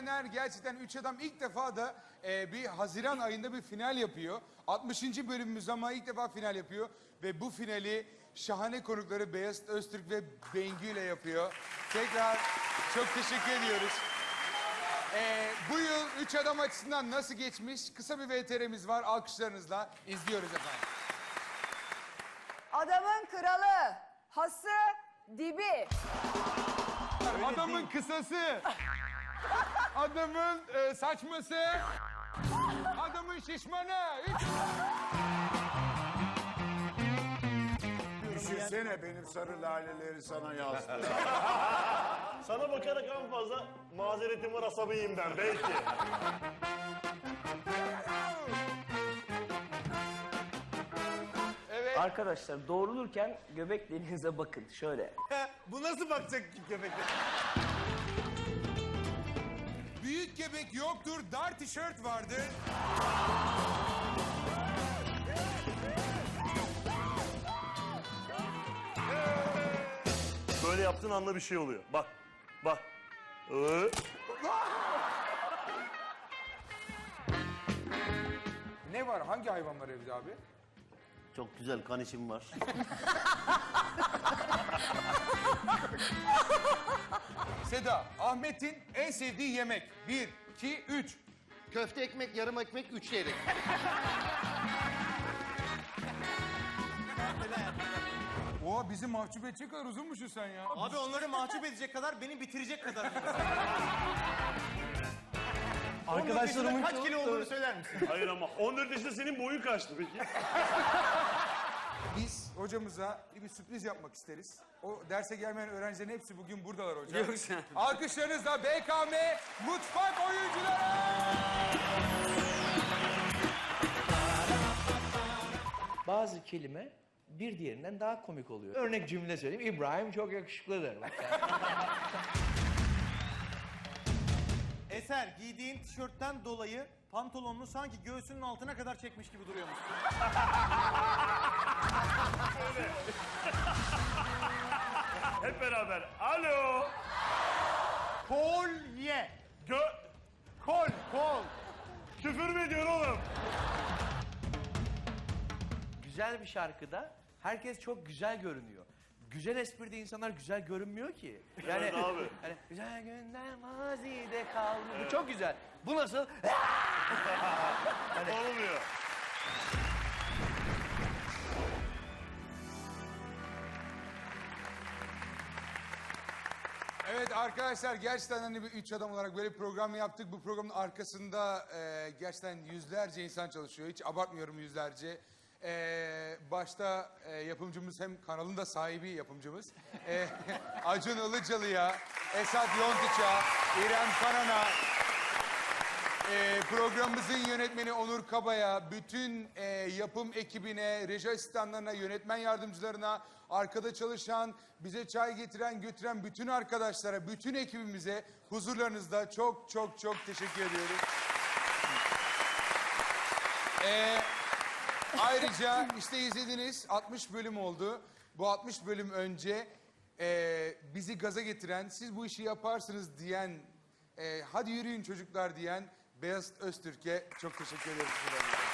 Eser gerçekten Üç Adam ilk defa da e, bir Haziran ayında bir final yapıyor. 60. bölümümüz ama ilk defa final yapıyor. Ve bu finali şahane konukları Beyaz Öztürk ve Bengü ile yapıyor. Tekrar çok teşekkür ediyoruz. E, bu yıl Üç Adam açısından nasıl geçmiş? Kısa bir VTR'miz var. Alkışlarınızla izliyoruz efendim. Adamın kralı, hası, dibi. Adamın kısası. Adamın e, saçması. Adamın şişmanı. Hiç... Düşünsene benim sarı laleleri sana yazdı. Sana bakarak en fazla mazeretim var asabiyim der belki. Evet. Arkadaşlar doğrulurken göbeklerinize bakın şöyle. Bu nasıl bakacak ki köpekler? Göbek yoktur, dar tişört vardır. Böyle yaptığın anda bir şey oluyor. Bak, bak. Ee, Ne var? Hangi hayvan var evde abi? Çok güzel kan içim var. Seda, Ahmet'in en sevdiği yemek. Bir, iki, üç. Köfte ekmek, yarım ekmek, üç yerik. Oha bizi mahcup edecek kadar uzunmuşsun sen ya. Abi onları mahcup edecek kadar beni bitirecek kadar. Arkadaşlarımın kaç kilo olduğunu söyler misin? Hayır ama 14 yaşında senin boyun kaçtı peki? Biz hocamıza bir sürpriz yapmak isteriz. O derse gelmeyen öğrencilerin hepsi bugün buradalar hocam. Yok sen. Alkışlarınızla BKM Mutfak Oyuncuları. bazı kelime bir diğerinden daha komik oluyor. Örnek cümle söyleyeyim. İbrahim çok yakışıklıdır. Eser giydiğin tişörtten dolayı pantolonunu sanki göğsünün altına kadar çekmiş gibi duruyormuş. Hep beraber. Alo. Kolye. Gö... Kol, kol. Küfür mü ediyor oğlum? güzel bir şarkıda herkes çok güzel görünüyor. Güzel espride insanlar güzel görünmüyor ki. Yani, Evet abi. hani güzel günler mazide kaldı. Bu çok güzel. Bu nasıl? Olmuyor. Evet arkadaşlar gerçekten hani bir üç adam olarak böyle bir program yaptık. Bu programın arkasında e, gerçekten yüzlerce insan çalışıyor. Hiç abartmıyorum yüzlerce. E, başta e, yapımcımız hem kanalın da sahibi yapımcımız. E, Acun Ilıcalı'ya, Esat Yontuç'a, İrem Kanan'a, e, programımızın yönetmeni Onur Kaba'ya, bütün e, yapım ekibine, reji asistanlarına, yönetmen yardımcılarına, arkada çalışan, bize çay getiren, götüren bütün arkadaşlara, bütün ekibimize huzurlarınızda çok çok çok teşekkür ediyoruz. E, ayrıca işte izlediniz 60 bölüm oldu. Bu 60 bölüm önce e, bizi gaza getiren, siz bu işi yaparsınız diyen, e, hadi yürüyün çocuklar diyen Beyaz Öztürk'e çok teşekkür ederiz.